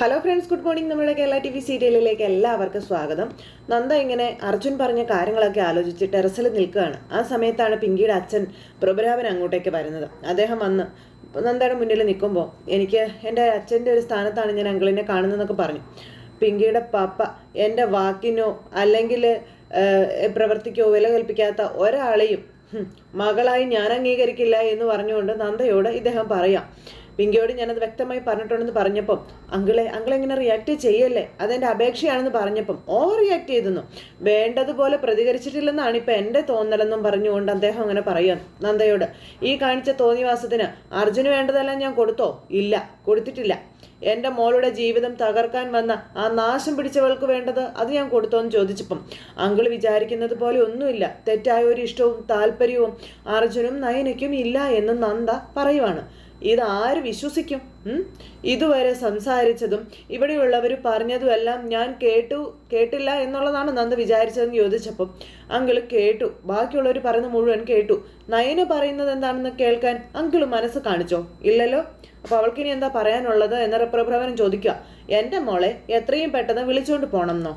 Hello friends good morning നമ്മുടെ Kerala T V സീരിയലിലേക്ക് എല്ലാവർക്കും സ്വാഗതം. നന്ദ ഇങ്ങനെ അർജുൻ പറഞ്ഞ കാര്യങ്ങളൊക്കെ ആലോചിച്ച് ടെറസിൽ നിൽക്കുകയാണ്. ആ സമയത്താണ് പിങ്കിയുടെ അച്ഛൻ പ്രഭുരാമൻ അങ്ങോട്ടേക്ക് വരുന്നത്. അദ്ദേഹം വന്ന് നന്ദയുടെ മുന്നിൽ നിൽക്കുമ്പോൾ എനിക്ക് എന്റെ അച്ഛന്റെ ഒരു സ്ഥാനത്താണ് ഞാൻ അങ്കിളിനെ കാണുന്നതെന്നൊക്കെ പറഞ്ഞു. പിങ്കിയുടെ പപ്പ എന്റെ വാക്കിനോ അല്ലെങ്കിൽ പ്രവർത്തിക്കോ വില കൽപ്പിക്കാത്ത ഒരാളെയും മകളായി ഞാൻ അംഗീകരിക്കില്ല എന്ന് പറഞ്ഞുകൊണ്ട് നന്ദയോട് ഇദ്ദേഹം പറയാം. പിങ്കിയോട് ഞാനത് വ്യക്തമായി പറഞ്ഞിട്ടുണ്ടെന്ന് പറഞ്ഞപ്പം അങ്കിളെ എങ്ങനെ റിയാക്ട് ചെയ്യല്ലേ? അതെന്റെ അപേക്ഷയാണെന്ന് പറഞ്ഞപ്പം ഓവർ റിയാക്ട് ചെയ്തെന്നു? വേണ്ടതുപോലെ പ്രതികരിച്ചിട്ടില്ലെന്നാണ് ഇപ്പം എന്റെ തോന്നലെന്നും പറഞ്ഞുകൊണ്ട് അദ്ദേഹം അങ്ങനെ പറയാം നന്ദയോട് ഈ കാണിച്ച തോന്നിവാസത്തിന് അർജുന് വേണ്ടതെല്ലാം ഞാൻ കൊടുത്തോ? ഇല്ല കൊടുത്തിട്ടില്ല. എന്റെ മോളുടെ ജീവിതം തകർക്കാൻ വന്ന ആ നാശം പിടിച്ചവൾക്ക് വേണ്ടത് അത് ഞാൻ കൊടുത്തോന്ന് ചോദിച്ചപ്പം അങ്കിൾ വിചാരിക്കുന്നത് പോലെ ഒന്നുമില്ല. തെറ്റായ ഒരു ഇഷ്ടവും താല്പര്യവും അർജുനും നയനയ്ക്കും ഇല്ല എന്ന് നന്ദ പറയുവാണ്. ഇത് ആര് വിശ്വസിക്കും? ഇതുവരെ സംസാരിച്ചതും ഇവിടെയുള്ളവർ പറഞ്ഞതുമെല്ലാം ഞാൻ കേട്ടു കേട്ടില്ല എന്നുള്ളതാണ് നന്ദ വിചാരിച്ചതെന്ന് ചോദിച്ചപ്പം അങ്കിൾ കേട്ടു. ബാക്കിയുള്ളവർ പറയുന്ന മുഴുവൻ കേട്ടു. നയന പറയുന്നത് എന്താണെന്ന് കേൾക്കാൻ അങ്കിൾ മനസ്സ് കാണിച്ചോ? ഇല്ലല്ലോ? അപ്പൊ അവൾക്കിനി എന്താ പറയാനുള്ളത് എന്ന പ്രഭ്രവനം ചോദിക്കുക. എന്റെ മോളെ എത്രയും പെട്ടെന്ന് വിളിച്ചുകൊണ്ട് പോണമെന്നോ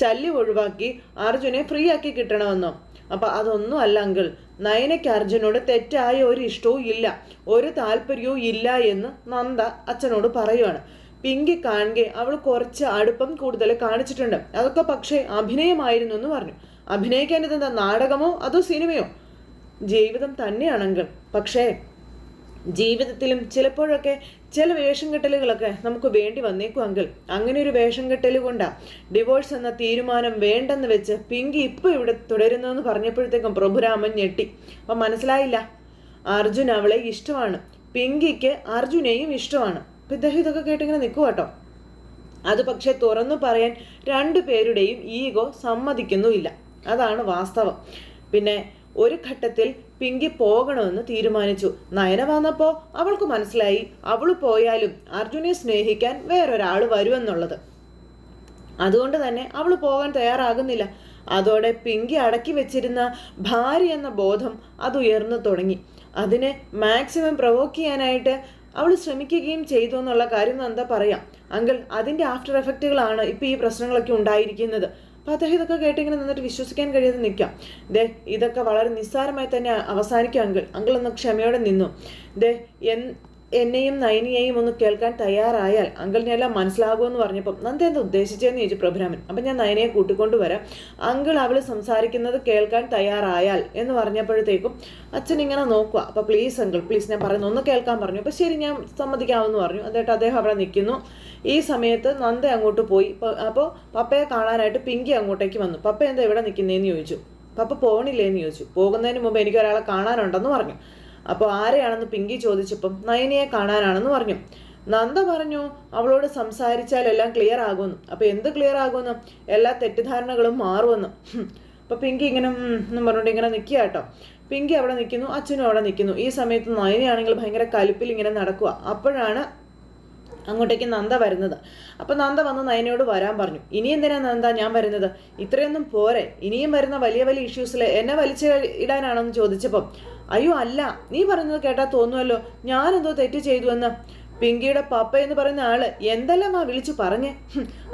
ശല്യം ഒഴിവാക്കി അർജുനെ ഫ്രീ ആക്കി കിട്ടണമെന്നോ? അപ്പൊ അതൊന്നും അല്ല അങ്കിൾ. നയനയ്ക്ക് അർജുനോട് തെറ്റായ ഒരു ഇഷ്ടവും ഇല്ല. ഒരു താല്പര്യവും ഇല്ല എന്ന് നന്ദ അച്ഛനോട് പറയുവാണ്. പിങ്കി കാണുകെ അവൾ കുറച്ച് അടുപ്പം കൂടുതൽ കാണിച്ചിട്ടുണ്ട്. അതൊക്കെ പക്ഷേ അഭിനയമായിരുന്നു എന്ന് പറഞ്ഞു. അഭിനയിക്കാൻ ഇതെന്താ നാടകമോ അതോ സിനിമയോ? ജീവിതം തന്നെയാണെങ്കിൽ പക്ഷേ ജീവിതത്തിലും ചിലപ്പോഴൊക്കെ ചില വേഷം കെട്ടലുകളൊക്കെ നമുക്ക് വേണ്ടി വന്നേക്കും അങ്കിൾ. അങ്ങനെ ഒരു വേഷം കെട്ടൽ കൊണ്ടാ ഡിവോഴ്സ് എന്ന തീരുമാനം വേണ്ടെന്ന് വെച്ച് പിങ്കി ഇപ്പോൾ ഇവിടെ തുടരുന്നതെന്ന് പറഞ്ഞപ്പോഴത്തേക്കും പ്രഭുരാമൻ ഞെട്ടി. അപ്പം മനസ്സിലായില്ല. അർജുൻ അവളെ ഇഷ്ടമാണ്. പിങ്കിക്ക് അർജുനെയും ഇഷ്ടമാണ്. അപ്പം ഇദ്ദേഹം ഇതൊക്കെ കേട്ടിങ്ങനെ നിൽക്കുക കേട്ടോ അത് പക്ഷെ തുറന്നു പറയാൻ രണ്ടു പേരുടെയും ഈഗോ സമ്മതിക്കുന്നുമില്ല. അതാണ് വാസ്തവം. പിന്നെ ഒരു ഘട്ടത്തിൽ പിങ്കി പോകണമെന്ന് തീരുമാനിച്ചു. നയന വന്നപ്പോൾ അവൾക്ക് മനസ്സിലായി. അവൾ പോയാലും അർജുനെ സ്നേഹിക്കാൻ വേറൊരാൾ വരുമെന്നുള്ളത്. അതുകൊണ്ട് തന്നെ അവൾ പോകാൻ തയ്യാറാകുന്നില്ല. അതോടെ പിങ്കി അടക്കി വെച്ചിരുന്ന ഭാര്യ എന്ന ബോധം അത് ഉയർന്നു തുടങ്ങി. അതിനെ മാക്സിമം പ്രൊവോക്ക് ചെയ്യാനായിട്ട് അവൾ ശ്രമിക്കുകയും ചെയ്തു എന്നുള്ള കാര്യം എന്താ പറയാം. അങ്കിൾ അതിന്റെ ആഫ്റ്റർ എഫക്റ്റുകളാണ് ഇപ്പോൾ ഈ പ്രശ്നങ്ങളൊക്കെ ഉണ്ടായിരിക്കുന്നത്. അപ്പോൾ അദ്ദേഹം ഇതൊക്കെ കേട്ടിങ്ങനെ നിന്നിട്ട് വിശ്വസിക്കാൻ കഴിയാതെ നിൽക്കാം. ദേ ഇതൊക്കെ വളരെ നിസ്സാരമായി തന്നെ അവസാനിക്കും അങ്കിൾ. അങ്കിൾ ഒന്ന് ക്ഷമയോടെ നിന്നു. ദേ എൻ എന്നെയും നയനിയെയും ഒന്ന് കേൾക്കാൻ തയ്യാറായാൽ അങ്കിളിനെ എല്ലാം മനസ്സിലാകുമെന്ന് പറഞ്ഞപ്പം നന്ദി എന്താ ഉദ്ദേശിച്ചതെന്ന് ചോദിച്ചു പ്രഭുരാമൻ. അപ്പം ഞാൻ നയനയെ കൂട്ടിക്കൊണ്ടുവരാം അങ്കിൾ അവൾ സംസാരിക്കുന്നത് കേൾക്കാൻ തയ്യാറായാൽ എന്ന് പറഞ്ഞപ്പോഴത്തേക്കും അച്ഛൻ ഇങ്ങനെ നോക്കുക. അപ്പോൾ പ്ലീസ് അങ്കിൾ പ്ലീസ് ഞാൻ പറയുന്നു ഒന്ന് കേൾക്കാൻ പറഞ്ഞു. അപ്പോൾ ശരി ഞാൻ സമ്മതിക്കാമെന്ന് പറഞ്ഞു. എന്നിട്ട് അദ്ദേഹം അവിടെ നിൽക്കുന്നു. ഈ സമയത്ത് നന്ദ അങ്ങോട്ട് പോയി. അപ്പോൾ പപ്പയെ കാണാനായിട്ട് പിങ്കി അങ്ങോട്ടേക്ക് വന്നു. പപ്പ എന്താ ഇവിടെ നിൽക്കുന്നതെന്ന് ചോദിച്ചു. പപ്പ പോകണില്ലേന്ന് ചോദിച്ചു. പോകുന്നതിന് മുമ്പ് എനിക്ക് ഒരാളെ കാണാനുണ്ടെന്ന് പറഞ്ഞു. അപ്പോൾ ആരെയാണെന്ന് പിങ്കി ചോദിച്ചപ്പം നയനിയെ കാണാനാണെന്ന് പറഞ്ഞു. നന്ദ പറഞ്ഞു അവളോട് സംസാരിച്ചാൽ എല്ലാം ക്ലിയർ ആകുമെന്ന്. അപ്പോൾ എന്ത് ക്ലിയർ ആകുമെന്ന്? എല്ലാ തെറ്റിദ്ധാരണകളും മാറുമെന്ന്. അപ്പോൾ പിങ്കി ഇങ്ങനെ എന്നും പറഞ്ഞുകൊണ്ട് ഇങ്ങനെ നിൽക്കുക കേട്ടോ. പിങ്കി അവിടെ നിൽക്കുന്നു അച്ഛനും അവിടെ നിൽക്കുന്നു. ഈ സമയത്ത് നയനയാണെങ്കിൽ ഭയങ്കര കലിപ്പിൽ ഇങ്ങനെ നടക്കുക. അപ്പോഴാണ് അങ്ങോട്ടേക്ക് നന്ദ വരുന്നത്. അപ്പോൾ നന്ദ വന്ന് നയനയോട് വരാൻ പറഞ്ഞു. ഇനി എന്തിനാ നന്ദ ഞാൻ വരുന്നത്? ഇത്രയൊന്നും പോരെ. ഇനിയും വരുന്ന വലിയ വലിയ ഇഷ്യൂസിൽ എന്നെ വലിച്ചു ഇടാനാണെന്ന് ചോദിച്ചപ്പം അയ്യോ അല്ല. നീ പറയുന്നത് കേട്ടാ തോന്നുമല്ലോ ഞാനെന്തോ തെറ്റ് ചെയ്തു എന്ന് പിങ്കിയുടെ പപ്പ എന്ന് പറയുന്ന ആൾ എന്തെല്ലാം ആ വിളിച്ചു പറഞ്ഞേ?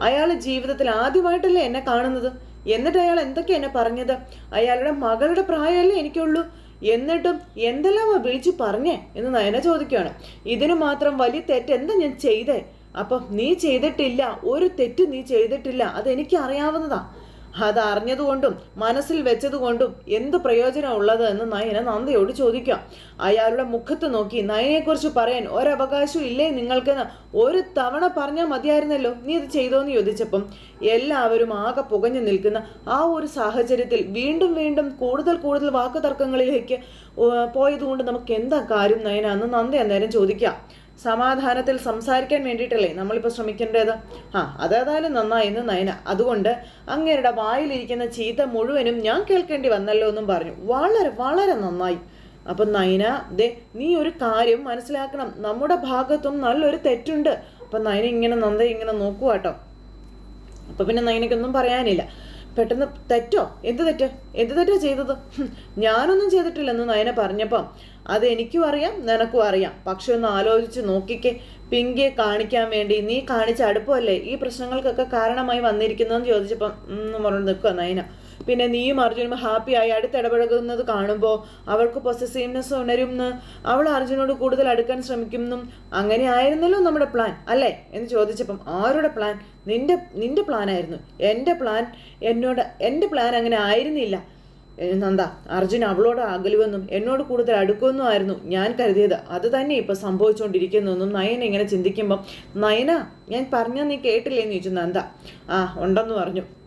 അയാൾ ജീവിതത്തിൽ ആദ്യമായിട്ടല്ലേ എന്നെ കാണുന്നത്. എന്നിട്ട് അയാൾ എന്തൊക്കെ എന്നെ പറഞ്ഞത്? അയാളുടെ മകളുടെ പ്രായമല്ലേ എനിക്കുള്ളൂ. എന്നിട്ടും എന്തെല്ലാം ആ വിളിച്ചു പറഞ്ഞേ എന്ന് നയന ചോദിക്കുകയാണ്. ഇതിനു മാത്രം വലിയ തെറ്റ് എന്താ ഞാൻ ചെയ്തേ? അപ്പം നീ ചെയ്തിട്ടില്ല. ഒരു തെറ്റ് നീ ചെയ്തിട്ടില്ല. അതെനിക്ക് അറിയാവുന്നതാ അത് അറിഞ്ഞതുകൊണ്ടും മനസ്സിൽ വെച്ചതുകൊണ്ടും എന്ത് പ്രയോജനം ഉള്ളത് എന്ന് നയന നന്ദയോട് ചോദിക്കാം. അയാളുടെ മുഖത്ത് നോക്കി നയനെക്കുറിച്ച് പറയാൻ ഒരവകാശവും ഇല്ലേ നിങ്ങൾക്കെന്ന് ഒരു തവണ പറഞ്ഞാൽ മതിയായിരുന്നല്ലോ. നീ ഇത് ചെയ്തോന്ന് ചോദിച്ചപ്പം എല്ലാവരും ആകെ പുകഞ്ഞു നിൽക്കുന്ന ആ ഒരു സാഹചര്യത്തിൽ വീണ്ടും വീണ്ടും കൂടുതൽ കൂടുതൽ വാക്കുതർക്കങ്ങളിലേക്ക് പോയതുകൊണ്ട് നമുക്ക് എന്താ കാര്യം നയന? എന്ന് നന്ദ അന്നേരം ചോദിക്കാം. സമാധാനത്തിൽ സംസാരിക്കാൻ വേണ്ടിയിട്ടല്ലേ നമ്മളിപ്പോൾ ശ്രമിക്കേണ്ടത്? ആ അതേതായാലും നന്നായി എന്ന് നയന. അതുകൊണ്ട് അങ്ങേരുടെ വായിലിരിക്കുന്ന ചീത്ത മുഴുവനും ഞാൻ കേൾക്കേണ്ടി വന്നല്ലോ എന്നും പറഞ്ഞു. വളരെ വളരെ നന്നായി. അപ്പം നയന ദേ നീ ഒരു കാര്യം മനസ്സിലാക്കണം. നമ്മുടെ ഭാഗത്തും നല്ലൊരു തെറ്റുണ്ട്. അപ്പം നയന ഇങ്ങനെ നന്ദ ഇങ്ങനെ നോക്കുക കേട്ടോ അപ്പം പിന്നെ നയനക്കൊന്നും പറയാനില്ല. പെട്ടെന്ന് തെറ്റോ? എന്ത് തെറ്റ്? എന്ത് തെറ്റാ ചെയ്തത്? ഞാനൊന്നും ചെയ്തിട്ടില്ലെന്ന് നയന പറഞ്ഞപ്പം അത് എനിക്കും അറിയാം നിനക്കും അറിയാം. പക്ഷെ ഒന്ന് ആലോചിച്ച് നോക്കിക്കേ. പിങ്കിയെ കാണിക്കാൻ വേണ്ടി നീ കാണിച്ച അടുപ്പമല്ലേ? ഈ പ്രശ്നങ്ങൾക്കൊക്കെ കാരണമായി വന്നിരിക്കുന്നതെന്ന് ചോദിച്ചപ്പം എന്ന് പറഞ്ഞു നിൽക്കുക നയന. പിന്നെ നീയും അർജുനും ഹാപ്പിയായി അടുത്തിടപഴകുന്നത് കാണുമ്പോൾ അവൾക്ക് പൊസസീവ്നെസ് ഉണരുമെന്ന് അവൾ അർജുനോട് കൂടുതൽ അടുക്കാൻ ശ്രമിക്കുമെന്നും അങ്ങനെ ആയിരുന്നല്ലോ നമ്മുടെ പ്ലാൻ അല്ലേ? എന്ന് ചോദിച്ചപ്പം ആരുടെ പ്ലാൻ നിന്റെ നിന്റെ പ്ലാനായിരുന്നു എന്റെ പ്ലാൻ എന്നോട് എന്റെ പ്ലാൻ അങ്ങനെ ആയിരുന്നില്ല. നന്ദ അർജുൻ അവളോട് അകലുവെന്നും എന്നോട് കൂടുതൽ അടുക്കുമെന്നും ആയിരുന്നു ഞാൻ കരുതിയത്. അത് തന്നെ ഇപ്പൊ സംഭവിച്ചുകൊണ്ടിരിക്കുന്നുവെന്നും നയന ഇങ്ങനെ ചിന്തിക്കുമ്പം നയന ഞാൻ പറഞ്ഞാൽ നീ കേട്ടില്ലേന്ന് ചോദിച്ചു നന്ദ. ആ ഉണ്ടെന്ന് പറഞ്ഞു.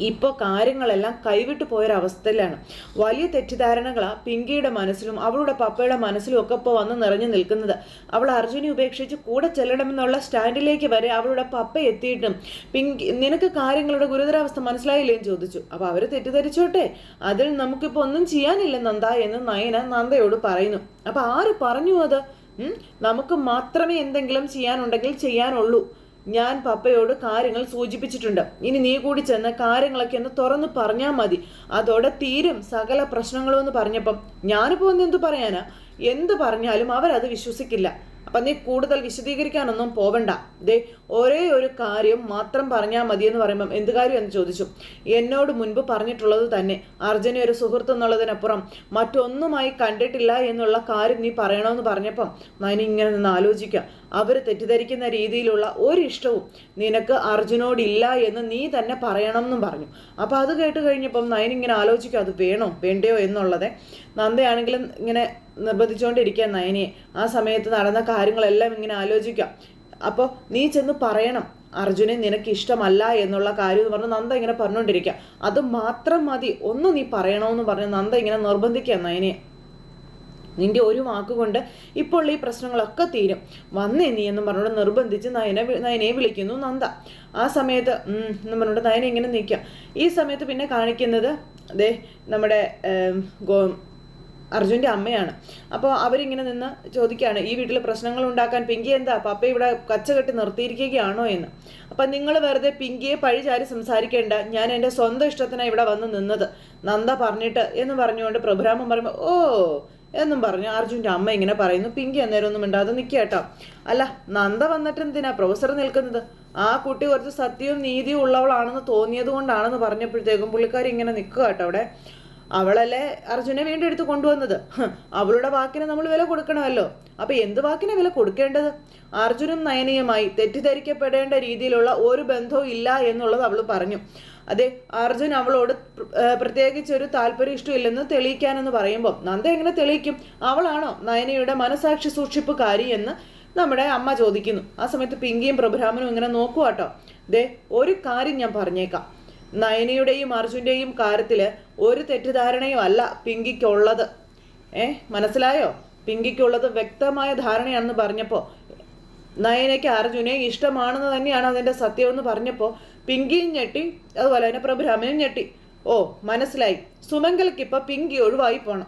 ഇപ്പോൾ കാര്യങ്ങളെല്ലാം കൈവിട്ടു പോയൊരവസ്ഥയിലാണ്. വലിയ തെറ്റിദ്ധാരണകളാണ് പിങ്കിയുടെ മനസ്സിലും അവളുടെ പപ്പയുടെ മനസ്സിലും ഒക്കെ ഇപ്പോൾ വന്ന് നിറഞ്ഞു നിൽക്കുന്നത്. അവൾ അർജുനെ ഉപേക്ഷിച്ച് കൂടെ ചെല്ലണമെന്നുള്ള സ്റ്റാൻഡിലേക്ക് വരെ അവളുടെ പപ്പ എത്തിയിട്ടും പിങ്കി നിനക്ക് കാര്യങ്ങളുടെ ഗുരുതരാവസ്ഥ മനസ്സിലായില്ലേ എന്ന് ചോദിച്ചു. അപ്പോൾ അവർ തെറ്റിദ്ധരിച്ചോട്ടെ? അതിൽ നമുക്കിപ്പോൾ ഒന്നും ചെയ്യാനില്ല നന്ദ എന്ന് നയന നന്ദയോട് പറയുന്നു. അപ്പോൾ ആര് പറഞ്ഞു അത്? നമുക്ക് മാത്രമേ എന്തെങ്കിലും ചെയ്യാനുണ്ടെങ്കിൽ ചെയ്യാനുള്ളൂ. ഞാൻ പപ്പയോട് കാര്യങ്ങൾ സൂചിപ്പിച്ചിട്ടുണ്ട്. ഇനി നീ കൂടി ചെന്ന് കാര്യങ്ങളൊക്കെ ഒന്ന് തുറന്നു പറഞ്ഞാൽ മതി. അതോടെ തീരും സകല പ്രശ്നങ്ങളും എന്ന് പറഞ്ഞപ്പം. ഞാനിപ്പോൾ ഒന്ന് എന്തു പറയാനാ? എന്ത് പറഞ്ഞാലും അവരത് വിശ്വസിക്കില്ല. അപ്പം നീ കൂടുതൽ വിശദീകരിക്കാനൊന്നും പോവണ്ട. ദേ ഒരേ ഒരു കാര്യം മാത്രം പറഞ്ഞാൽ മതി എന്ന് പറയുമ്പം എന്ത് കാര്യം എന്ന് ചോദിച്ചു. എന്നോട് മുൻപ് പറഞ്ഞിട്ടുള്ളത് തന്നെ. അർജുന ഒരു സുഹൃത്ത് എന്നുള്ളതിനപ്പുറം മറ്റൊന്നുമായി കണ്ടിട്ടില്ല എന്നുള്ള കാര്യം നീ പറയണമെന്ന് പറഞ്ഞപ്പം ഞാൻ ഇങ്ങനെ നിന്ന് ആലോചിക്കുക അവർ തെറ്റിദ്ധരിക്കുന്ന രീതിയിലുള്ള ഒരു ഇഷ്ടവും നിനക്ക് അർജുനോടില്ല എന്ന് നീ തന്നെ പറയണം എന്നും പറഞ്ഞു. അപ്പോൾ അത് കേട്ട് കഴിഞ്ഞപ്പം നയൻ ഇങ്ങനെ ആലോചിക്കുക അത് വേണോ വേണ്ടയോ എന്നുള്ളത്. നന്ദയാണെങ്കിലും ഇങ്ങനെ നിർബന്ധിച്ചുകൊണ്ടിരിക്കുക നയനിയെ ആ സമയത്ത് നടന്ന കാര്യങ്ങളെല്ലാം ഇങ്ങനെ ആലോചിക്കാം. അപ്പോൾ നീ ചെന്ന് പറയണം അർജുനെ നിനക്ക് ഇഷ്ടമല്ല എന്നുള്ള കാര്യം എന്ന് പറഞ്ഞ് നന്ദ ഇങ്ങനെ പറഞ്ഞുകൊണ്ടിരിക്കുക അത് മാത്രം മതി ഒന്ന് നീ പറയണമെന്ന് പറഞ്ഞ് നന്ദ ഇങ്ങനെ നിർബന്ധിക്കുക നയനിയെ നിന്റെ ഒരു വാക്കുകൊണ്ട് ഇപ്പോൾ ഈ പ്രശ്നങ്ങളൊക്കെ തീരും. വന്നേ നീ എന്ന് പറഞ്ഞുകൊണ്ട് നിർബന്ധിച്ച് നയനെ നയനെ വിളിക്കുന്നു നന്ദ. ആ സമയത്ത് എന്ന് പറഞ്ഞുകൊണ്ട് നയന ഇങ്ങനെ നിൽക്കാം ഈ സമയത്ത് പിന്നെ കാണിക്കുന്നത് അതെ നമ്മുടെ ഗോ അർജുന്റെ അമ്മയാണ്. അപ്പോൾ അവരിങ്ങനെ നിന്ന് ചോദിക്കുകയാണ് ഈ വീട്ടിൽ പ്രശ്നങ്ങൾ ഉണ്ടാക്കാൻ പിങ്കി എന്താ? പപ്പ ഇവിടെ കച്ച കച്ചകെട്ടി നിർത്തിയിരിക്കുകയാണോ എന്ന്. അപ്പം നിങ്ങൾ വെറുതെ പിങ്കിയെ പഴിചാരി സംസാരിക്കേണ്ട. ഞാൻ എന്റെ സ്വന്തം ഇഷ്ടത്തിനാണ് ഇവിടെ വന്ന് നിന്നത്. നന്ദ പറഞ്ഞിട്ട് എന്ന് പറഞ്ഞുകൊണ്ട് പ്രഭുരാമൻ പറയുമ്പോൾ ഓ എന്നും പറഞ്ഞു. അർജുന്റെ അമ്മ ഇങ്ങനെ പറയുന്നു പിങ്കി അന്നേരം ഒന്നും മിണ്ടാതെ നിൽക്കുക കേട്ടോ. അല്ല നന്ദ വന്നിട്ട് എന്തിനാ പ്രൊഫസർ നിൽക്കുന്നത്? ആ കുട്ടി കുറച്ച് സത്യവും നീതിയും ഉള്ളവളാണെന്ന് തോന്നിയത് കൊണ്ടാണെന്ന് പറഞ്ഞപ്പോഴത്തേക്കും പുള്ളിക്കാരി ഇങ്ങനെ നിൽക്കുക കേട്ടോ അവിടെ. അവളല്ലേ അർജുനെ വീണ്ടും എടുത്ത് കൊണ്ടുവന്നത്? അവളുടെ വാക്കിന് നമ്മൾ വില കൊടുക്കണമല്ലോ. അപ്പൊ എന്ത് വാക്കിനെ വില കൊടുക്കേണ്ടത്? അർജുനും നയനീയമായി തെറ്റിദ്ധരിക്കപ്പെടേണ്ട രീതിയിലുള്ള ഒരു ബന്ധവും ഇല്ല എന്നുള്ളത് അവൾ പറഞ്ഞു. അതെ അർജുൻ അവളോട് പ്ര- പ്രത്യേകിച്ച് ഒരു താല്പര്യം ഇഷ്ടമില്ലെന്ന് തെളിയിക്കാനെന്ന് പറയുമ്പോൾ നന്ദ എങ്ങനെ തെളിയിക്കും? അവളാണോ നയനയുടെ മനസാക്ഷി സൂക്ഷിപ്പുകാരി എന്ന് നമ്മുടെ അമ്മ ചോദിക്കുന്നു. ആ സമയത്ത് പിങ്കിയും പ്രഭുരാമനും ഇങ്ങനെ നോക്കുക കേട്ടോ ദേ ഒരു കാര്യം ഞാൻ പറഞ്ഞേക്കാം. നയനയുടെയും അർജുന്റെയും കാര്യത്തിൽ ഒരു തെറ്റിദ്ധാരണയും അല്ല പിങ്കിക്കുള്ളത്. ഏ മനസ്സിലായോ? പിങ്കിക്കുള്ളത് വ്യക്തമായ ധാരണയാണെന്ന് പറഞ്ഞപ്പോൾ നയനയ്ക്ക് അർജുനെ ഇഷ്ടമാണെന്ന് തന്നെയാണ് അതിന്റെ സത്യമെന്ന് പറഞ്ഞപ്പോൾ പിങ്കിയും ഞെട്ടി അതുപോലെ തന്നെ പ്രഭുരാമനും ഞെട്ടി. ഓ മനസ്സിലായി. സുമംഗലക്കിപ്പോൾ പിങ്കി ഒഴിവായി പോണം.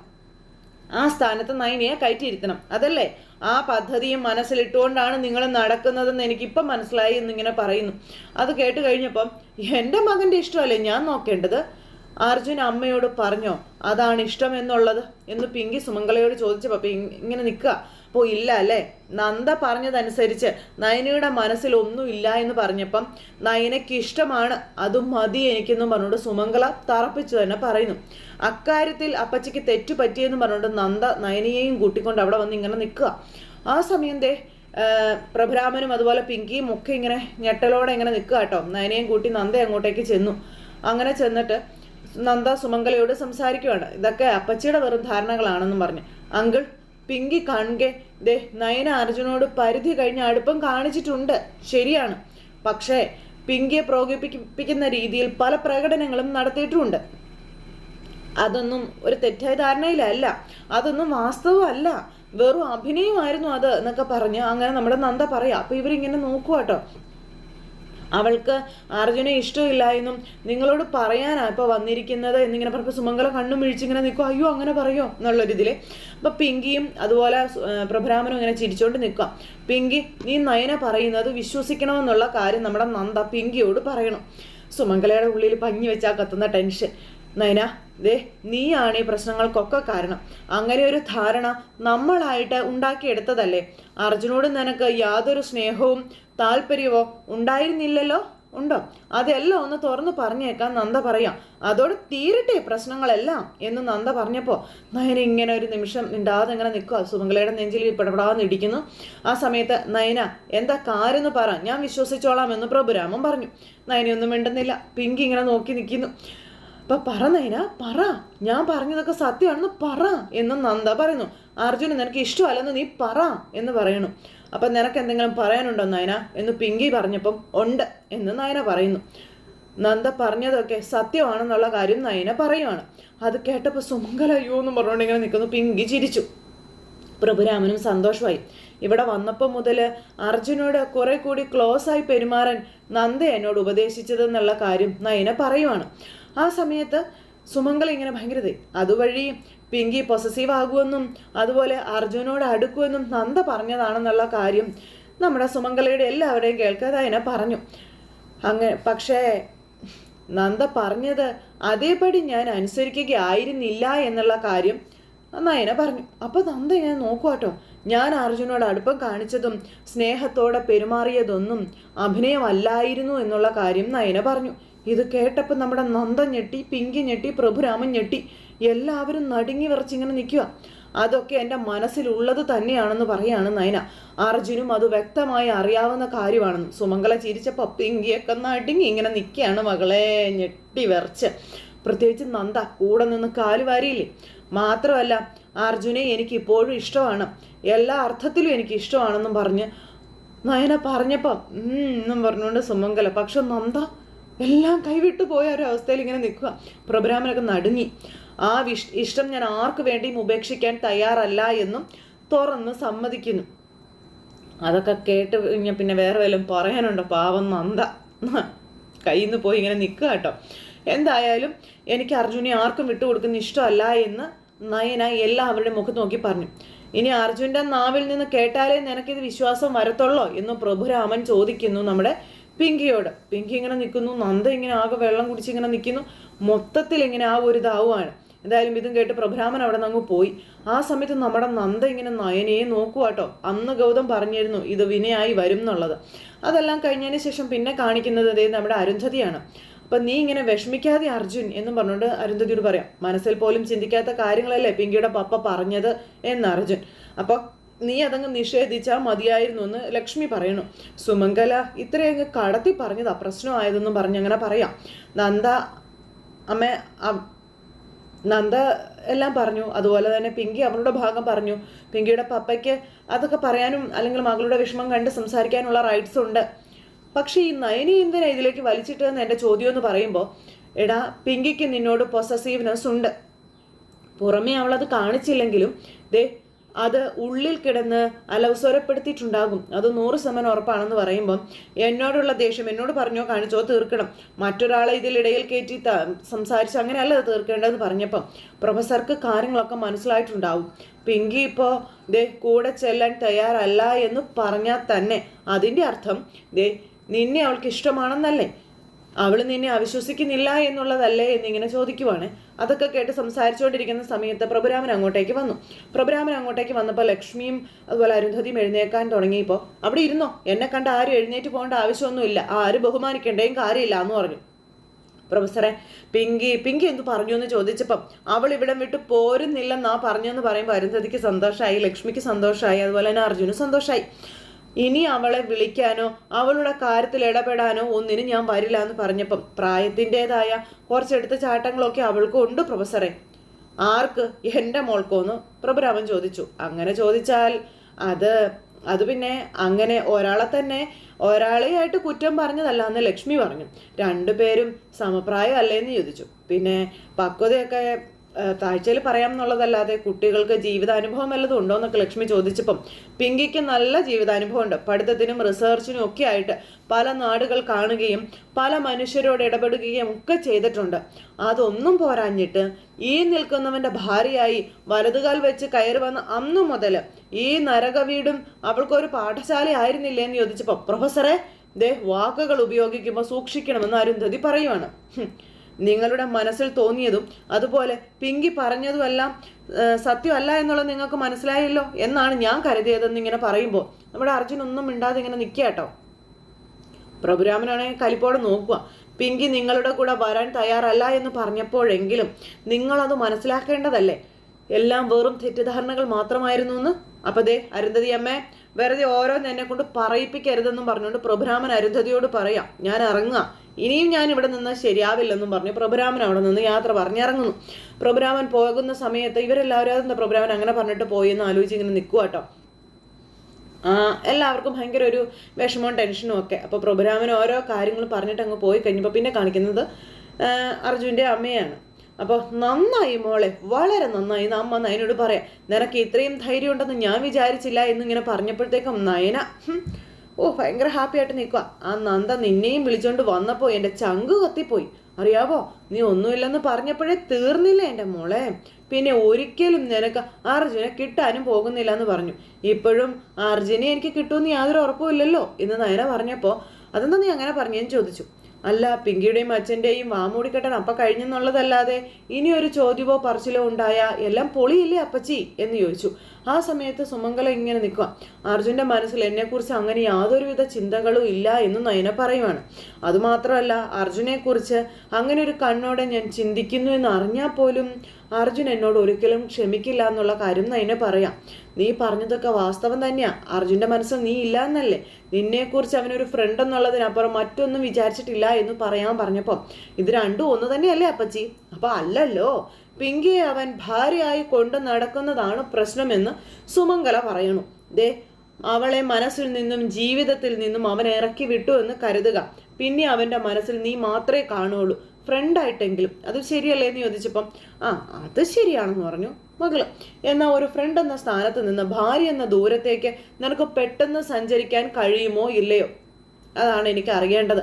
ആ സ്ഥാനത്ത് നൈനിയെ കയറ്റിയിരുത്തണം. അതല്ലേ? ആ പദ്ധതിയും മനസ്സിലിട്ടുകൊണ്ടാണ് നിങ്ങൾ നടക്കുന്നതെന്ന് എനിക്കിപ്പം മനസ്സിലായി എന്നിങ്ങനെ പറയുന്നു. അത് കേട്ട് കഴിഞ്ഞപ്പം എന്റെ മകന്റെ ഇഷ്ടമല്ലേ? ഞാൻ നോക്കേണ്ടത്? അർജുൻ അമ്മയോട് പറഞ്ഞോ അതാണ് ഇഷ്ടം എന്നുള്ളത് എന്ന് പിങ്കി സുമംഗലയോട് ചോദിച്ചപ്പോൾ ഇങ്ങനെ നിൽക്കുക അപ്പോൾ ഇല്ല അല്ലേ? നന്ദ പറഞ്ഞതനുസരിച്ച് നയനയുടെ മനസ്സിൽ ഒന്നും ഇല്ല എന്ന് പറഞ്ഞപ്പം നയനയ്ക്ക് ഇഷ്ടമാണ് അതും മതി എനിക്കെന്നും പറഞ്ഞുകൊണ്ട് സുമംഗല തറപ്പിച്ചു തന്നെ പറയുന്നു. അക്കാര്യത്തിൽ അപ്പച്ചിക്ക് തെറ്റു പറ്റിയെന്ന് പറഞ്ഞുകൊണ്ട് നന്ദ നയനയെയും കൂട്ടിക്കൊണ്ട് അവിടെ വന്ന് ഇങ്ങനെ നിൽക്കുക ആ സമയം ദേ പ്രഭുരാമനും അതുപോലെ പിങ്കിയും ഒക്കെ ഇങ്ങനെ ഞെട്ടലോടെ ഇങ്ങനെ നിൽക്കുക കേട്ടോ. നയനയും കൂട്ടി നന്ദ അങ്ങോട്ടേക്ക് ചെന്നു. അങ്ങനെ ചെന്നിട്ട് നന്ദ സുമംഗലയോട് സംസാരിക്കുവാണ് ഇതൊക്കെ അപ്പച്ചിയുടെ വെറും ധാരണകളാണെന്നും പറഞ്ഞു. അങ്കിൾ പിങ്കി കൺകെ ദേ നയന അർജുനോട് പരിധി കഴിഞ്ഞ അടുപ്പം കാണിച്ചിട്ടുണ്ട്. ശരിയാണ്. പക്ഷേ പിങ്കിയെ പ്രോഗിപ്പിക്കുന്ന രീതിയിൽ പല പ്രകടനങ്ങളും നടത്തിയിട്ടുമുണ്ട് അതൊന്നും ഒരു തെറ്റായ ധാരണയിലല്ല. അതൊന്നും വാസ്തവമല്ല. വെറും അഭിനയമായിരുന്നു അത് എന്നൊക്കെ പറഞ്ഞ് അങ്ങനെ നമ്മുടെ നന്ദ പറയാം. അപ്പൊ ഇവരിങ്ങനെ നോക്കുക കേട്ടോ അവൾക്ക് അർജുനെ ഇഷ്ടമില്ല എന്നും നിങ്ങളോട് പറയാനാ ഇപ്പോൾ വന്നിരിക്കുന്നത് എന്നിങ്ങനെ പറഞ്ഞപ്പോൾ സുമംഗല കണ്ണും മിഴിച്ചിങ്ങനെ നിൽക്കും. അയ്യോ അങ്ങനെ പറയോ? എന്നുള്ളൊരിതിൽ അപ്പോൾ പിങ്കിയും അതുപോലെ പ്രഭുരാമനും ഇങ്ങനെ ചിരിച്ചോണ്ട് നിൽക്കുക. പിങ്കി നീ നയന പറയുന്നത് വിശ്വസിക്കണമെന്നുള്ള കാര്യം നമ്മുടെ നന്ദ പിങ്കിയോട് പറയണം. സുമംഗലയുടെ ഉള്ളിൽ പഞ്ഞി വെച്ചാൽ കത്തുന്ന ടെൻഷൻ. നയന ദേ നീയാണ് ഈ പ്രശ്നങ്ങൾക്കൊക്കെ കാരണം. അങ്ങനെ ഒരു ധാരണ നമ്മളായിട്ട് ഉണ്ടാക്കിയെടുത്തതല്ലേ? അർജുനോട് നിനക്ക് യാതൊരു സ്നേഹവും താല്പര്യമോ ഉണ്ടായിരുന്നില്ലല്ലോ? ഉണ്ടോ? അതെല്ലാം ഒന്ന് തുറന്നു പറഞ്ഞേക്കാൻ നന്ദ പറയാം. അതോട് തീരട്ടെ പ്രശ്നങ്ങളെല്ലാം എന്ന് നന്ദ പറഞ്ഞപ്പോൾ നയന ഇങ്ങനെ ഒരു നിമിഷം മിണ്ടാതെ ഇങ്ങനെ നിൽക്കുക സുമംഗലയുടെ നെഞ്ചിൽ പിടപെടാന്ന് ഇടിക്കുന്നു ആ സമയത്ത് നയന എന്താ കാരെന്ന് പറ. ഞാൻ വിശ്വസിച്ചോളാം എന്ന് പ്രഭുരാമൻ പറഞ്ഞു. നയനയൊന്നും മിണ്ടുന്നില്ല. പിങ്കി ഇങ്ങനെ നോക്കി നിൽക്കുന്നു. അപ്പൊ പറ നയന പറ. ഞാൻ പറഞ്ഞതൊക്കെ സത്യമാണെന്ന് പറ എന്ന് നന്ദ പറയുന്നു. അർജുന നിനക്ക് ഇഷ്ടമല്ലെന്ന് നീ പറ എന്ന് പറയണു. അപ്പൊ നിനക്ക് എന്തെങ്കിലും പറയാനുണ്ടോ നയന? എന്ന് പിങ്കി പറഞ്ഞപ്പം ഉണ്ട് എന്ന് നയന പറയുന്നു. നന്ദ പറഞ്ഞതൊക്കെ സത്യമാണെന്നുള്ള കാര്യം നയന പറയുവാണ്. അത് കേട്ടപ്പോൾ സുമംഗല അയ്യോ എന്ന് പറഞ്ഞുകൊണ്ടിങ്ങനെ നിൽക്കുന്നു. പിങ്കി ചിരിച്ചു. പ്രഭുരാമനും സന്തോഷമായി. ഇവിടെ വന്നപ്പോൾ മുതൽ അർജുനോട് കുറെ കൂടി ക്ലോസ് ആയി പെരുമാറാൻ നന്ദ എന്നോട് ഉപദേശിച്ചതെന്നുള്ള കാര്യം നയന പറയുവാണ്. ആ സമയത്ത് സുമംഗല ഇങ്ങനെ ഭയങ്കരതയും അതുവഴി പിങ്കി പൊസസീവ് ആകുമെന്നും അതുപോലെ അർജുനോട് അടുക്കുമെന്നും നന്ദ പറഞ്ഞതാണെന്നുള്ള കാര്യം നമ്മുടെ സുമംഗലയുടെ എല്ലാവരെയും കേൾക്കാതെ അതിനെ പറഞ്ഞു. അങ്ങനെ പക്ഷേ നന്ദ പറഞ്ഞത് അതേപടി ഞാൻ അനുസരിക്കുകയായിരുന്നില്ല എന്നുള്ള കാര്യം നയന പറഞ്ഞു. അപ്പോൾ നന്ദ ഞാൻ നോക്കുവാട്ടോ. ഞാൻ അർജുനോട് അടുപ്പം കാണിച്ചതും സ്നേഹത്തോടെ പെരുമാറിയതൊന്നും അഭിനയമല്ലായിരുന്നു എന്നുള്ള കാര്യം നയന പറഞ്ഞു. ഇത് കേട്ടപ്പോൾ നമ്മുടെ നന്ദ ഞെട്ടി പിങ്കി ഞെട്ടി പ്രഭുരാമൻ ഞെട്ടി. എല്ലാവരും നടുങ്ങി വിറച്ചിങ്ങനെ നിൽക്കുക അതൊക്കെ എന്റെ മനസ്സിലുള്ളത് തന്നെയാണെന്ന് പറയാണ് നയന. അർജുനും അത് വ്യക്തമായി അറിയാവുന്ന കാര്യമാണെന്ന് സുമംഗല ചിരിച്ചപ്പോൾ പിങ്കിയൊക്കെ നടുങ്ങി ഇങ്ങനെ നിൽക്കുകയാണ് മകളെ ഞെട്ടി വിറച്ച്. പ്രത്യേകിച്ച് നന്ദ കൂടെ നിന്ന് കാൽ വാരിയില്ലേ മാത്രമല്ല അർജുനെ എനിക്ക് ഇപ്പോഴും ഇഷ്ടമാണ്. എല്ലാ അർത്ഥത്തിലും എനിക്ക് ഇഷ്ടമാണെന്നും പറഞ്ഞ് നയന പറഞ്ഞപ്പം എന്നും പറഞ്ഞുകൊണ്ട് സുമംഗല. പക്ഷെ നന്ദ എല്ലാം കൈവിട്ടു പോയ ഒരവസ്ഥയിൽ ഇങ്ങനെ നിൽക്കുക പ്രഭുരാമനൊക്കെ നടുങ്ങി. ആ വിഷ് ഇഷ്ടം ഞാൻ ആർക്കു വേണ്ടിയും ഉപേക്ഷിക്കാൻ തയ്യാറല്ല എന്നും തുറന്ന് സമ്മതിക്കുന്നു. അതൊക്കെ കേട്ട് കഴിഞ്ഞാൽ പിന്നെ വേറെ വല്ലതും പറയാനുണ്ടോ? പാവം നന്ദ. കയ്യിൽ നിന്ന് പോയി ഇങ്ങനെ നിൽക്കുക കേട്ടോ. എന്തായാലും എനിക്ക് അർജുനെ ആർക്കും വിട്ടുകൊടുക്കുന്ന ഇഷ്ടമല്ല എന്ന് നയന എല്ലാവരുടെ മുഖത്ത് നോക്കി പറഞ്ഞു. ഇനി അർജുന്റെ നാവിൽ നിന്ന് കേട്ടാലേ നിനക്കിത് വിശ്വാസം വരത്തുള്ളോ എന്ന് പ്രഭുരാമൻ ചോദിക്കുന്നു നമ്മുടെ പിങ്കിയോട്. പിങ്കി ഇങ്ങനെ നിൽക്കുന്നു നന്ദ ഇങ്ങനെ ആകെ വെള്ളം കുടിച്ച് ഇങ്ങനെ നിൽക്കുന്നു മൊത്തത്തിൽ ഇങ്ങനെ ആ ഒരു ഇതാവുകയാണ് എന്തായാലും ഇതും കേട്ട് പ്രഭ്രാമൻ അവിടെ നിന്ന് അങ്ങ് പോയി. ആ സമയത്ത് നമ്മുടെ നന്ദ ഇങ്ങനെ നയനയെ നോക്കുവാട്ടോ അന്ന് ഗൗതം പറഞ്ഞിരുന്നു ഇത് വിനയായി വരും എന്നുള്ളത്. അതെല്ലാം കഴിഞ്ഞതിന് ശേഷം പിന്നെ കാണിക്കുന്നത് അതേ നമ്മുടെ അരുന്ധതിയാണ്. അപ്പം നീ ഇങ്ങനെ വിഷമിക്കാതെ അർജുൻ എന്നും പറഞ്ഞുകൊണ്ട് അരുന്ധതിയോട് പറയാം മനസ്സിൽ പോലും ചിന്തിക്കാത്ത കാര്യങ്ങളല്ലേ പിങ്കിയുടെ പപ്പ പറഞ്ഞത്? എന്ന് അർജുൻ. അപ്പോൾ നീ അതങ്ങ് നിഷേധിച്ചാൽ മതിയായിരുന്നു എന്ന് ലക്ഷ്മി പറയണു സുമംഗല ഇത്രയങ്ങ് കടത്തി പറഞ്ഞതാ പ്രശ്നമായതെന്നും പറഞ്ഞ് അങ്ങനെ പറയാം. നന്ദ അമ്മ നന്ദ എല്ലാം പറഞ്ഞു. അതുപോലെ തന്നെ പിങ്കി അവളുടെ ഭാഗം പറഞ്ഞു. പിങ്കിയുടെ പപ്പയ്ക്ക് അതൊക്കെ പറയാനും അല്ലെങ്കിൽ മകളുടെ വിഷമം കണ്ട് സംസാരിക്കാനുള്ള റൈറ്റ്സ് ഉണ്ട്. പക്ഷേ ഈ നയനി എന്തിനാ ഇതിലേക്ക് വലിച്ചിട്ടെന്ന് എന്റെ ചോദ്യം എന്ന് പറയുമ്പോൾ എടാ പിങ്കിക്ക് നിന്നോട് പൊസസീവ്നെസ് ഉണ്ട്. പുറമേ അവളത് കാണിച്ചില്ലെങ്കിലും ദേ അത് ഉള്ളിൽ കിടന്ന് അലവസ്വരപ്പെടുത്തിയിട്ടുണ്ടാകും അത് നൂറ് ശതമാനം ഉറപ്പാണെന്ന് പറയുമ്പം എന്നോടുള്ള ദേഷ്യം എന്നോട് പറഞ്ഞോ കാണിച്ചോ തീർക്കണം. മറ്റൊരാളെ ഇതിലിടയിൽ കയറ്റി സംസാരിച്ച് അങ്ങനെയല്ല അത് തീർക്കേണ്ടതെന്ന് പറഞ്ഞപ്പം പ്രൊഫസർക്ക് കാര്യങ്ങളൊക്കെ മനസ്സിലായിട്ടുണ്ടാവും. പിങ്കി ഇപ്പോൾ ദേ കൂടെ ചെല്ലാൻ തയ്യാറല്ല എന്ന് പറഞ്ഞാൽ തന്നെ അതിന്റെ അർത്ഥം ദേ നിന്നെ അവൾക്ക് ഇഷ്ടമാണെന്നല്ലേ? അവൾ നിന്നെ അവിശ്വസിക്കുന്നില്ല എന്നുള്ളതല്ലേ എന്നിങ്ങനെ ചോദിക്കുവാണ്. അതൊക്കെ കേട്ട് സംസാരിച്ചുകൊണ്ടിരിക്കുന്ന സമയത്ത് പ്രഭുരാമൻ അങ്ങോട്ടേക്ക് വന്നു. പ്രഭുരാമൻ അങ്ങോട്ടേക്ക് വന്നപ്പോൾ ലക്ഷ്മിയും അതുപോലെ അരുന്ധതിയും എഴുന്നേക്കാൻ തുടങ്ങിയപ്പോൾ അവിടെ ഇരുന്നോ? എന്നെ കണ്ട് ആരും എഴുന്നേറ്റ് പോകേണ്ട ആവശ്യമൊന്നുമില്ല. ആരും ബഹുമാനിക്കേണ്ടേയും കാര്യമില്ല എന്ന് പറഞ്ഞു. പ്രൊഫസറെ പിങ്കി പിങ്കി എന്ത് പറഞ്ഞു? എന്ന് ചോദിച്ചപ്പം അവൾ ഇവിടം വിട്ട് പോരുന്നില്ലെന്നാ പറഞ്ഞു എന്ന് പറയുമ്പോൾ അരുന്ധതിക്ക് സന്തോഷമായി ലക്ഷ്മിക്ക് സന്തോഷമായി അതുപോലെ തന്നെ അർജുനും സന്തോഷമായി ഇനി അവളെ വിളിക്കാനോ അവളുടെ കാര്യത്തിൽ ഇടപെടാനോ ഒന്നിനും ഞാൻ വരില്ല എന്ന് പറഞ്ഞപ്പം പ്രായത്തിന്റെതായ കുറച്ചെടുത്ത ചാട്ടങ്ങളൊക്കെ അവൾക്കും ഉണ്ട് പ്രൊഫസറെ. ആർക്ക്? എന്റെ മോൾക്കോന്ന് പ്രഭുരാമൻ ചോദിച്ചു. അങ്ങനെ ചോദിച്ചാൽ അത് അത് പിന്നെ അങ്ങനെ ഒരാളെ തന്നെ ഒരാളെയായിട്ട് കുറ്റം പറഞ്ഞതല്ല എന്ന് ലക്ഷ്മി പറഞ്ഞു. രണ്ടുപേരും സമപ്രായം അല്ലേന്ന് ചോദിച്ചു. പിന്നെ പക്വതയൊക്കെ താഴ്ചയിൽ പറയാം എന്നുള്ളതല്ലാതെ കുട്ടികൾക്ക് ജീവിതാനുഭവം വല്ലതും ഉണ്ടോ എന്നൊക്കെ ലക്ഷ്മി ചോദിച്ചപ്പം പിങ്കിക്ക് നല്ല ജീവിതാനുഭവം ഉണ്ട്. പഠിത്തത്തിനും റിസർച്ചിനും ഒക്കെ ആയിട്ട് പല നാടുകൾ കാണുകയും പല മനുഷ്യരോട് ഇടപെടുകയും ഒക്കെ ചെയ്തിട്ടുണ്ട്. അതൊന്നും പോരാഞ്ഞിട്ട് ഈ നിൽക്കുന്നവന്റെ ഭാര്യയായി വലതുകാൽ വെച്ച് കയറി വന്ന അന്നു മുതൽ ഈ നരക വീടും അവൾക്കൊരു പാഠശാല ആയിരുന്നില്ലേ എന്ന് ചോദിച്ചപ്പോൾ പ്രൊഫസറെ ദേ വാക്കുകൾ ഉപയോഗിക്കുമ്പോൾ സൂക്ഷിക്കണമെന്ന് അരുന്ധതി പറയുവാണ്. നിങ്ങളുടെ മനസ്സിൽ തോന്നിയതും അതുപോലെ പിങ്കി പറഞ്ഞതുമെല്ലാം സത്യമല്ല എന്നുള്ളത് നിങ്ങൾക്ക് മനസ്സിലായല്ലോ എന്നാണ് ഞാൻ കരുതിയതെന്ന് ഇങ്ങനെ പറയുമ്പോൾ നമ്മുടെ അർജുൻ ഒന്നും മിണ്ടാതെ ഇങ്ങനെ നിൽക്കുക കേട്ടോ. പ്രഭുരാമനാണെങ്കിൽ കലിപ്പോടെ നോക്കുക. പിങ്കി നിങ്ങളുടെ കൂടെ വരാൻ തയ്യാറല്ല എന്ന് പറഞ്ഞപ്പോഴെങ്കിലും നിങ്ങളത് മനസ്സിലാക്കേണ്ടതല്ലേ? എല്ലാം വെറും തെറ്റിദ്ധാരണകൾ മാത്രമായിരുന്നു എന്ന്. അപ്പൊ ദേ അരുന്ധതി അമ്മേ വെറുതെ ഓരോന്ന് എന്നെ കൊണ്ട് പറയിപ്പിക്കരുതെന്നും പറഞ്ഞുകൊണ്ട് പ്രഭുരാമൻ അരുന്ധതിയോട് പറയാം. ഞാൻ ഇറങ്ങുക. ഇനിയും ഞാൻ ഇവിടെ നിന്ന് ശരിയാവില്ലെന്നും പറഞ്ഞു പ്രഭുരാമൻ അവിടെ നിന്ന് യാത്ര പറഞ്ഞിറങ്ങുന്നു. പ്രഭുരാമൻ പോകുന്ന സമയത്ത് ഇവരെല്ലാവരും അതെന്താ പ്രഭുരാമൻ അങ്ങനെ പറഞ്ഞിട്ട് പോയി എന്ന് ആലോചിച്ച് ഇങ്ങനെ നിൽക്കുക ആ, എല്ലാവർക്കും ഭയങ്കര ഒരു വിഷമവും ടെൻഷനും ഒക്കെ. അപ്പോൾ പ്രഭുരാമൻ ഓരോ കാര്യങ്ങളും പറഞ്ഞിട്ട് അങ്ങ് പോയി കഴിഞ്ഞപ്പോൾ പിന്നെ കാണിക്കുന്നത് അർജുന്റെ അമ്മയാണ്. അപ്പോൾ നന്നായി മോളെ വളരെ നന്നായി. അമ്മ നയനോട് പറയാം നിനക്ക് ഇത്രയും ധൈര്യം ഉണ്ടെന്ന് ഞാൻ വിചാരിച്ചില്ല എന്നിങ്ങനെ പറഞ്ഞപ്പോഴത്തേക്കും നയന ഓ ഭയങ്കര ഹാപ്പി ആയിട്ട് നിൽക്കുക ആ നന്ദ നിന്നെയും വിളിച്ചോണ്ട് വന്നപ്പോൾ എന്റെ ചങ്ക് കത്തിപ്പോയി. അറിയാവോ? നീ ഒന്നുമില്ലെന്ന് പറഞ്ഞപ്പോഴേ തീർന്നില്ല എന്റെ മോളെ. പിന്നെ ഒരിക്കലും നിനക്ക് അർജുനെ കിട്ടാനും പോകുന്നില്ല എന്ന് പറഞ്ഞു. ഇപ്പോഴും അർജുനെ എനിക്ക് കിട്ടുമെന്ന് യാതൊരു ഉറപ്പുമില്ലല്ലോ? എന്ന് നയന പറഞ്ഞപ്പോൾ അതെന്താ നീ അങ്ങനെ പറഞ്ഞു? ഞാൻ ചോദിച്ചു. അല്ല പിങ്കിയുടെയും അച്ഛന്റെയും വാമൂടിക്കെട്ടൻ അപ്പ കഴിഞ്ഞെന്നുള്ളതല്ലാതെ ഇനി ഒരു ചോദ്യമോ പറച്ചിലോ ഉണ്ടായ എല്ലാം പൊളിയില്ലേ അപ്പച്ചി? എന്ന് ചോദിച്ചു. ആ സമയത്ത് സുമംഗല ഇങ്ങനെ നിൽക്കുക. അർജുന്റെ മനസ്സിൽ എന്നെക്കുറിച്ച് അങ്ങനെ യാതൊരുവിധ ചിന്തകളും ഇല്ല എന്ന് നയന പറയുവാണ്. അതുമാത്രമല്ല അർജുനെക്കുറിച്ച് അങ്ങനെ ഒരു കണ്ണോടെ ഞാൻ ചിന്തിക്കുന്നു എന്ന് അറിഞ്ഞാൽ പോലും അർജുൻ എന്നോട് ഒരിക്കലും ക്ഷമിക്കില്ല എന്നുള്ള കാര്യം നയന പറയാം. നീ പറഞ്ഞതൊക്കെ വാസ്തവം തന്നെയാ. അർജുന്റെ മനസ്സ് നീ ഇല്ല എന്നല്ലേ? നിന്നെക്കുറിച്ച് അവനൊരു ഫ്രണ്ട് എന്നുള്ളതിനപ്പുറം മറ്റൊന്നും വിചാരിച്ചിട്ടില്ല എന്ന് പറയാൻ പറഞ്ഞപ്പോൾ ഇത് രണ്ടും ഒന്ന് തന്നെയല്ലേ അപ്പച്ചി? അപ്പോൾ അല്ലല്ലോ. പിങ്കിയെ അവൻ ഭാര്യയായി കൊണ്ട് നടക്കുന്നതാണ് പ്രശ്നമെന്ന് സുമംഗല പറയണു ദേ അവളെ മനസ്സിൽ നിന്നും ജീവിതത്തിൽ നിന്നും അവൻ ഇറക്കി വിട്ടു എന്ന് കരുതുക. പിന്നെ അവന്റെ മനസ്സിൽ നീ മാത്രമേ കാണുള്ളൂ ഫ്രണ്ടായിട്ടെങ്കിലും അത് ശരിയല്ലേ എന്ന് ചോദിച്ചപ്പം ആ അത് ശരിയാണെന്ന് പറഞ്ഞു മകൾ. എന്നാൽ ഒരു ഫ്രണ്ട് എന്ന സ്ഥാനത്ത് നിന്ന് ഭാര്യ എന്ന ദൂരത്തേക്ക് നിനക്ക് പെട്ടെന്ന് സഞ്ചരിക്കാൻ കഴിയുമോ ഇല്ലയോ? അതാണ് എനിക്ക് അറിയേണ്ടത്.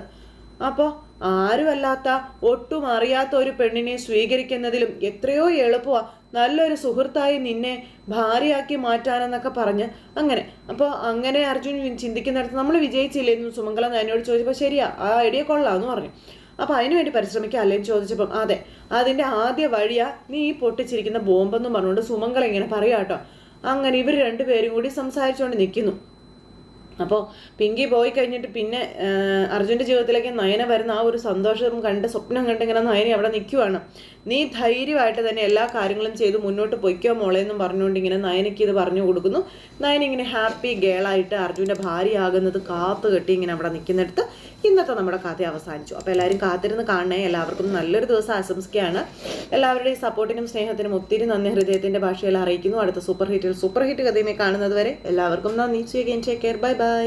അപ്പോൾ ആരുമല്ലാത്ത ഒട്ടും അറിയാത്ത ഒരു പെണ്ണിനെ സ്വീകരിക്കുന്നതിലും എത്രയോ എളുപ്പമാണ് നല്ലൊരു സുഹൃത്തായി നിന്നെ ഭാര്യയാക്കി മാറ്റാനെന്നൊക്കെ പറഞ്ഞ് അങ്ങനെ. അപ്പോൾ അങ്ങനെ അർജുൻ ചിന്തിക്കുന്നിടത്ത് നമ്മൾ വിജയിച്ചില്ലേ എന്ന് സുമംഗല എന്നോട് ചോദിച്ചപ്പോൾ ശരിയാ ആ ഐഡിയ കൊള്ളാമെന്ന് പറഞ്ഞു. അപ്പോൾ അതിനു വേണ്ടി പരിശ്രമിക്കുക അല്ലേ ചോദിച്ചപ്പം അതെ അതിന്റെ ആദ്യ വഴിയാ നീ ഈ പൊട്ടിച്ചിരിക്കുന്ന ബോംബെന്നും പറഞ്ഞുകൊണ്ട് സുമംഗല ഇങ്ങനെ പറയാം കേട്ടോ അങ്ങനെ ഇവർ രണ്ടുപേരും കൂടി സംസാരിച്ചുകൊണ്ട് നിൽക്കുന്നു അപ്പോൾ പിങ്കി പോയി കഴിഞ്ഞിട്ട് പിന്നെ അർജുന്റെ ജീവിതത്തിലേക്ക് നയന വരുന്ന ആ ഒരു സന്തോഷം കണ്ട് സ്വപ്നം കണ്ടിങ്ങനെ നയന അവിടെ നിൽക്കുവാണ് നീ ധൈര്യമായിട്ട് തന്നെ എല്ലാ കാര്യങ്ങളും ചെയ്ത് മുന്നോട്ട് പൊയ്ക്കോ മോളെ എന്നും പറഞ്ഞുകൊണ്ട് ഇങ്ങനെ നയനയ്ക്ക് ഇത് പറഞ്ഞു കൊടുക്കുന്നു. നയന ഇങ്ങനെ ഹാപ്പി ഗേളായിട്ട് അർജുന്റെ ഭാര്യയാകുന്നത് കാത്തു കെട്ടി ഇങ്ങനെ അവിടെ നിൽക്കുന്നിടത്ത് ഇന്നത്തെ നമ്മുടെ കഥ അവസാനിച്ചു. അപ്പോൾ എല്ലാവരും കാത്തിരുന്ന് കാണണേ. എല്ലാവർക്കും നല്ലൊരു ദിവസം ആശംസിക്കുകയാണ്. എല്ലാവരുടെയും സപ്പോർട്ടിനും സ്നേഹത്തിനും ഒത്തിരി നന്ദി. ഹൃദയത്തിന്റെ ഭാഷയിൽ അറിയിക്കുന്നു. അടുത്ത സൂപ്പർ ഹിറ്റിൽ സൂപ്പർ ഹിറ്റ് കഥയുമായി കാണുന്നത് വരെ എല്ലാവർക്കും നന്ദി. ചെയ്യുകയും ടേക്ക് കെയർ ബൈ ബൈ